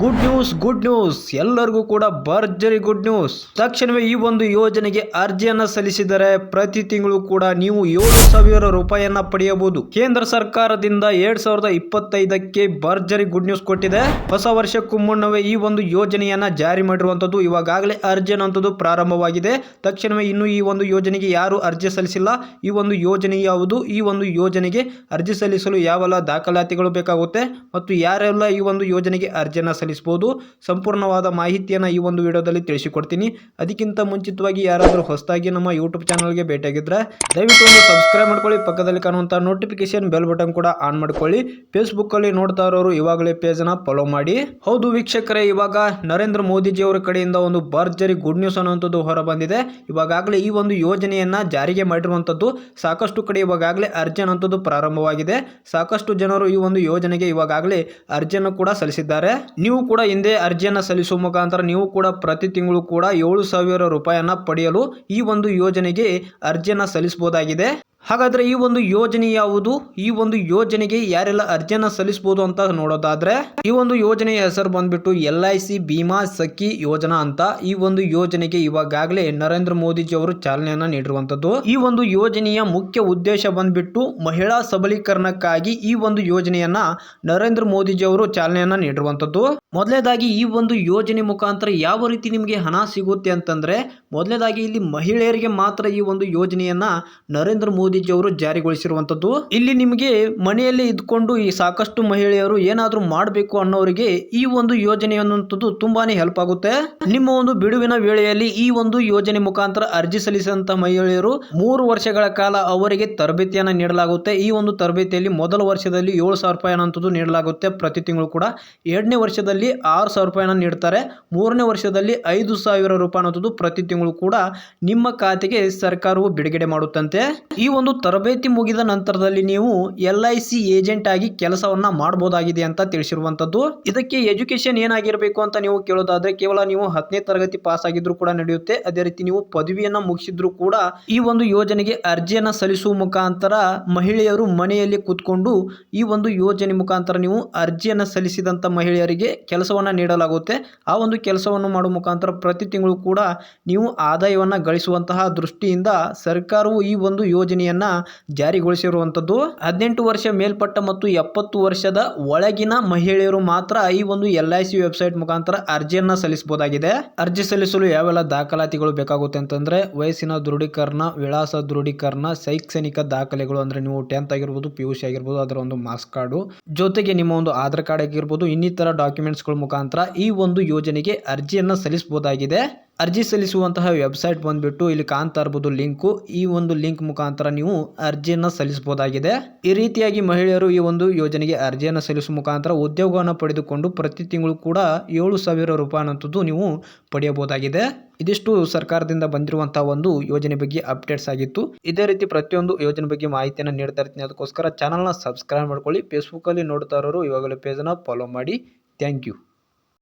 Good news good news ಎಲ್ಲರಿಗೂ ಕೂಡ ಭರ್ಜರಿ ಗುಡ್ ನ್ಯೂಸ್ ತಕ್ಷಣವೇ ಈ ಒಂದು ಯೋಜನೆಗೆ ಅರ್ಜಿಯನ್ನ ಸಲ್ಲಿಸಿದರೆ ಪ್ರತಿ ತಿಂಗಳು ಕೂಡ ನೀವು ಏಳು ಸಾವಿರ ರೂಪಾಯಿಯನ್ನ ಪಡೆಯಬಹುದು. ಕೇಂದ್ರ ಸರ್ಕಾರದಿಂದ ಎರಡ್ ಸಾವಿರದ ಇಪ್ಪತ್ತೈದಕ್ಕೆ ಭರ್ಜರಿ ಗುಡ್ ನ್ಯೂಸ್ ಕೊಟ್ಟಿದೆ. ಹೊಸ ವರ್ಷಕ್ಕೂ ಮುನ್ನವೇ ಈ ಒಂದು ಯೋಜನೆಯನ್ನ ಜಾರಿ ಮಾಡಿರುವಂತದ್ದು ಇವಾಗಲೇ ಅರ್ಜಿ ಅನ್ನುವಂಥದ್ದು ಪ್ರಾರಂಭವಾಗಿದೆ. ತಕ್ಷಣವೇ ಇನ್ನು ಈ ಒಂದು ಯೋಜನೆಗೆ ಯಾರು ಅರ್ಜಿ ಸಲ್ಲಿಸಿಲ್ಲ. ಈ ಒಂದು ಯೋಜನೆ ಯಾವುದು? ಈ ಒಂದು ಯೋಜನೆಗೆ ಅರ್ಜಿ ಸಲ್ಲಿಸಲು ಯಾವೆಲ್ಲ ದಾಖಲಾತಿಗಳು ಬೇಕಾಗುತ್ತೆ? ಮತ್ತು ಯಾರೆಲ್ಲ ಈ ಒಂದು ಯೋಜನೆಗೆ ಅರ್ಜಿಯನ್ನು ಸಲ್ಲಿಸಬಹುದು. ಸಂಪೂರ್ಣವಾದ ಮಾಹಿತಿಯನ್ನು ಈ ಒಂದು ವಿಡಿಯೋದಲ್ಲಿ ತಿಳಿಸಿಕೊಡ್ತೀನಿ. ಅದಕ್ಕಿಂತ ಮುಂಚಿತವಾಗಿ ಯಾರಾದರೂ ಹೊಸದಾಗಿ ನಮ್ಮ ಯೂಟ್ಯೂಬ್ ಚಾನಲ್ಗೆ ಭೇಟಿಯಾಗಿದ್ದರೆ ದಯವಿಟ್ಟು ಒಂದು ಸಬ್ಸ್ಕ್ರೈಬ್ ಮಾಡ್ಕೊಳ್ಳಿ, ಪಕ್ಕದಲ್ಲಿ ಕಾಣುವಂಥ ನೋಟಿಫಿಕೇಶನ್ ಬೆಲ್ ಬಟನ್ ಕೂಡ ಆನ್ ಮಾಡ್ಕೊಳ್ಳಿ. ಫೇಸ್ಬುಕ್ಕಲ್ಲಿ ನೋಡ್ತಾ ಇರೋರು ಇವಾಗಲೇ ಪೇಜನ್ನು ಫಾಲೋ ಮಾಡಿ. ಹೌದು ವೀಕ್ಷಕರೇ, ಇವಾಗ ನರೇಂದ್ರ ಮೋದಿಜಿಯವರ ಕಡೆಯಿಂದ ಒಂದು ಭರ್ಜರಿ ಗುಡ್ ನ್ಯೂಸ್ ಅನ್ನುವಂಥದ್ದು ಹೊರ ಬಂದಿದೆ ಇವಾಗಲೇ ಈ ಒಂದು ಯೋಜನೆಯನ್ನ ಜಾರಿಗೆ ಮಾಡಿರುವಂಥದ್ದು ಸಾಕಷ್ಟು ಕಡೆ ಇವಾಗಲೇ ಅರ್ಜಿ ಅನ್ನುವಂಥದ್ದು ಪ್ರಾರಂಭವಾಗಿದೆ. ಸಾಕಷ್ಟು ಜನರು ಈ ಒಂದು ಯೋಜನೆಗೆ ಇವಾಗಲೇ ಅರ್ಜಿಯನ್ನು ಕೂಡ ಸಲ್ಲಿಸಿದ್ದಾರೆ. ನೀವು ಕೂಡ ಹಿಂದೆ ಅರ್ಜಿಯನ್ನು ಸಲ್ಲಿಸುವ ಮುಖಾಂತರ ನೀವು ಕೂಡ ಪ್ರತಿ ತಿಂಗಳು ಕೂಡ ಏಳು ಸಾವಿರ ರೂಪಾಯಿಯನ್ನ ಪಡೆಯಲು ಈ ಒಂದು ಯೋಜನೆಗೆ ಅರ್ಜಿಯನ್ನು ಸಲ್ಲಿಸಬಹುದಾಗಿದೆ. ಹಾಗಾದ್ರೆ ಈ ಒಂದು ಯೋಜನೆ ಯಾವುದು? ಈ ಒಂದು ಯೋಜನೆಗೆ ಯಾರೆಲ್ಲ ಅರ್ಜಿಯನ್ನು ಸಲ್ಲಿಸಬಹುದು ಅಂತ ನೋಡೋದಾದ್ರೆ, ಈ ಒಂದು ಯೋಜನೆಯ ಹೆಸರು ಬಂದ್ಬಿಟ್ಟು L I C Bima Sakhi Yojana ಅಂತ ಈ ಒಂದು ಯೋಜನೆಗೆ ಇವಾಗಲೇ ನರೇಂದ್ರ ಮೋದಿಜಿ ಅವರು ಚಾಲನೆಯನ್ನ ನೀಡಿರುವಂತದ್ದು ಈ ಒಂದು ಯೋಜನೆಯ ಮುಖ್ಯ ಉದ್ದೇಶ ಬಂದ್ಬಿಟ್ಟು ಮಹಿಳಾ ಸಬಲೀಕರಣಕ್ಕಾಗಿ ಈ ಒಂದು ಯೋಜನೆಯನ್ನ ನರೇಂದ್ರ ಮೋದಿಜಿ ಅವರು ಚಾಲನೆಯನ್ನ ನೀಡಿರುವಂತದ್ದು ಮೊದಲನೇದಾಗಿ ಈ ಒಂದು ಯೋಜನೆ ಮುಖಾಂತರ ಯಾವ ರೀತಿ ನಿಮಗೆ ಹಣ ಸಿಗುತ್ತೆ ಅಂತಂದ್ರೆ ಮೊದಲನೇದಾಗಿ ಇಲ್ಲಿ ಮಹಿಳೆಯರಿಗೆ ಮಾತ್ರ ಈ ಒಂದು ಯೋಜನೆಯನ್ನ ನರೇಂದ್ರ ಮೋದಿಜಿ ಅವರು ಜಾರಿಗೊಳಿಸಿರುವಂತದ್ದು ಇಲ್ಲಿ ನಿಮಗೆ ಮನೆಯಲ್ಲಿ ಇದ್ಕೊಂಡು ಈ ಸಾಕಷ್ಟು ಮಹಿಳೆಯರು ಏನಾದರೂ ಮಾಡಬೇಕು ಅನ್ನೋರಿಗೆ ಈ ಒಂದು ಯೋಜನೆ ಅನ್ನುವಂಥದ್ದು ತುಂಬಾನೇ ಹೆಲ್ಪ್ ಆಗುತ್ತೆ. ನಿಮ್ಮ ಒಂದು ಬಿಡುವಿನ ವೇಳೆಯಲ್ಲಿ ಈ ಒಂದು ಯೋಜನೆ ಮುಖಾಂತರ ಅರ್ಜಿ ಸಲ್ಲಿಸಿದಂತ ಮಹಿಳೆಯರು ಮೂರು ವರ್ಷಗಳ ಕಾಲ ಅವರಿಗೆ ತರಬೇತಿಯನ್ನ ನೀಡಲಾಗುತ್ತೆ. ಈ ಒಂದು ತರಬೇತಿಯಲ್ಲಿ ಮೊದಲ ವರ್ಷದಲ್ಲಿ ಏಳು ಸಾವಿರ ರೂಪಾಯಿ ಅನ್ನೋಂಥದ್ದು ನೀಡಲಾಗುತ್ತೆ. ಪ್ರತಿ ತಿಂಗಳು ಕೂಡ ಎರಡನೇ ವರ್ಷದಲ್ಲಿ ಆರು ಸಾವಿರ ರೂಪಾಯಿನ ನೀಡ್ತಾರೆ. ಮೂರನೇ ವರ್ಷದಲ್ಲಿ ಐದು ಸಾವಿರ ರೂಪಾಯಿ ಅನ್ನೋದು ಪ್ರತಿ ತಿಂಗಳು ಕೂಡ ನಿಮ್ಮ ಖಾತೆಗೆ ಸರ್ಕಾರವು ಬಿಡುಗಡೆ ಮಾಡುತ್ತಂತೆ. ಈ ತರಬೇತಿ ಮುಗಿದ ನಂತರದಲ್ಲಿ ನೀವು ಎಲ್ ಐ ಸಿ ಏಜೆಂಟ್ ಆಗಿ ಕೆಲಸವನ್ನ ಮಾಡಬಹುದಾಗಿದೆ ಅಂತ ತಿಳಿಸಿರುವಂತದ್ದು ಇದಕ್ಕೆ ಎಜುಕೇಶನ್ ಏನಾಗಿರಬೇಕು ಅಂತ ನೀವು ಕೇಳೋದಾದ್ರೆ ಕೇವಲ ನೀವು ಹತ್ತನೇ ತರಗತಿ ಪಾಸ್ ಆಗಿದ್ರು ಕೂಡ ನಡೆಯುತ್ತೆ. ಅದೇ ರೀತಿ ನೀವು ಪದವಿಯನ್ನ ಮುಗಿಸಿದ್ರು ಕೂಡ ಈ ಒಂದು ಯೋಜನೆಗೆ ಅರ್ಜಿಯನ್ನ ಸಲ್ಲಿಸುವ ಮುಖಾಂತರ ಮಹಿಳೆಯರು ಮನೆಯಲ್ಲಿ ಕೂತ್ಕೊಂಡು ಈ ಒಂದು ಯೋಜನೆ ಮುಖಾಂತರ ನೀವು ಅರ್ಜಿಯನ್ನ ಸಲ್ಲಿಸಿದಂತ ಮಹಿಳೆಯರಿಗೆ ಕೆಲಸವನ್ನ ನೀಡಲಾಗುತ್ತೆ. ಆ ಒಂದು ಕೆಲಸವನ್ನು ಮಾಡುವ ಮುಖಾಂತರ ಪ್ರತಿ ತಿಂಗಳು ಕೂಡ ನೀವು ಆದಾಯವನ್ನ ಗಳಿಸುವಂತಹ ದೃಷ್ಟಿಯಿಂದ ಸರ್ಕಾರವು ಈ ಒಂದು ಯೋಜನೆಯನ್ನ ಜಾರಿಗೊಳಿಸಿರುವಂಥದ್ದು. ಹದಿನೆಂಟು ವರ್ಷ ಮೇಲ್ಪಟ್ಟ ಮತ್ತು ಎಪ್ಪತ್ತು ವರ್ಷದ ಒಳಗಿನ ಮಹಿಳೆಯರು ಮಾತ್ರ ಈ ಒಂದು ಎಲ್ ಐ ಸಿ ವೆಬ್ಸೈಟ್ ಮುಖಾಂತರ ಅರ್ಜಿಯನ್ನು ಸಲ್ಲಿಸಬಹುದಾಗಿದೆ. ಅರ್ಜಿ ಸಲ್ಲಿಸಲು ಯಾವೆಲ್ಲ ದಾಖಲಾತಿಗಳು ಬೇಕಾಗುತ್ತೆ ಅಂತಂದ್ರೆ, ವಯಸ್ಸಿನ ದೃಢೀಕರಣ, ವಿಳಾಸ ದೃಢೀಕರಣ, ಶೈಕ್ಷಣಿಕ ದಾಖಲೆಗಳು ಅಂದ್ರೆ ನೀವು ಟೆಂತ್ ಆಗಿರ್ಬೋದು, ಪಿ ಯು ಆಗಿರ್ಬೋದು, ಅದರ ಒಂದು ಮಾರ್ಕ್ಸ್ ಕಾರ್ಡು, ಜೊತೆಗೆ ನಿಮ್ಮ ಒಂದು ಆಧಾರ್ ಕಾರ್ಡ್ ಆಗಿರ್ಬೋದು, ಇನ್ನಿತರ ಡಾಕ್ಯುಮೆಂಟ್ಸ್ಗಳ ಮುಖಾಂತರ ಈ ಒಂದು ಯೋಜನೆಗೆ ಅರ್ಜಿಯನ್ನು ಸಲ್ಲಿಸಬಹುದಾಗಿದೆ. ಅರ್ಜಿ ಸಲ್ಲಿಸುವಂತಹ ವೆಬ್ಸೈಟ್ ಬಂದ್ಬಿಟ್ಟು ಇಲ್ಲಿ ಕಾಣ್ತಾ ಇರ್ಬೋದು ಲಿಂಕು. ಈ ಒಂದು ಲಿಂಕ್ ಮುಖಾಂತರ ನೀವು ಅರ್ಜಿಯನ್ನು ಸಲ್ಲಿಸಬಹುದಾಗಿದೆ. ಈ ರೀತಿಯಾಗಿ ಮಹಿಳೆಯರು ಈ ಒಂದು ಯೋಜನೆಗೆ ಅರ್ಜಿಯನ್ನು ಸಲ್ಲಿಸುವ ಮುಖಾಂತರ ಉದ್ಯೋಗವನ್ನು ಪಡೆದುಕೊಂಡು ಪ್ರತಿ ತಿಂಗಳು ಕೂಡ ಏಳು ಸಾವಿರ ರೂಪಾಯಿ ನೀವು ಪಡೆಯಬಹುದಾಗಿದೆ. ಇದಿಷ್ಟು ಸರ್ಕಾರದಿಂದ ಬಂದಿರುವಂತಹ ಒಂದು ಯೋಜನೆ ಬಗ್ಗೆ ಅಪ್ಡೇಟ್ಸ್ ಆಗಿತ್ತು. ಇದೇ ರೀತಿ ಪ್ರತಿಯೊಂದು ಯೋಜನೆ ಬಗ್ಗೆ ಮಾಹಿತಿಯನ್ನು ನೀಡ್ತಾ ಇರ್ತೀನಿ. ಅದಕ್ಕೋಸ್ಕರ ಚಾನಲ್ನ ಸಬ್ಸ್ಕ್ರೈಬ್ ಮಾಡ್ಕೊಳ್ಳಿ. ಫೇಸ್ಬುಕ್ಕಲ್ಲಿ ನೋಡ್ತಾ ಇರೋರು ಇವಾಗಲೇ ಪೇಜನ್ನು ಫಾಲೋ ಮಾಡಿ. Thank you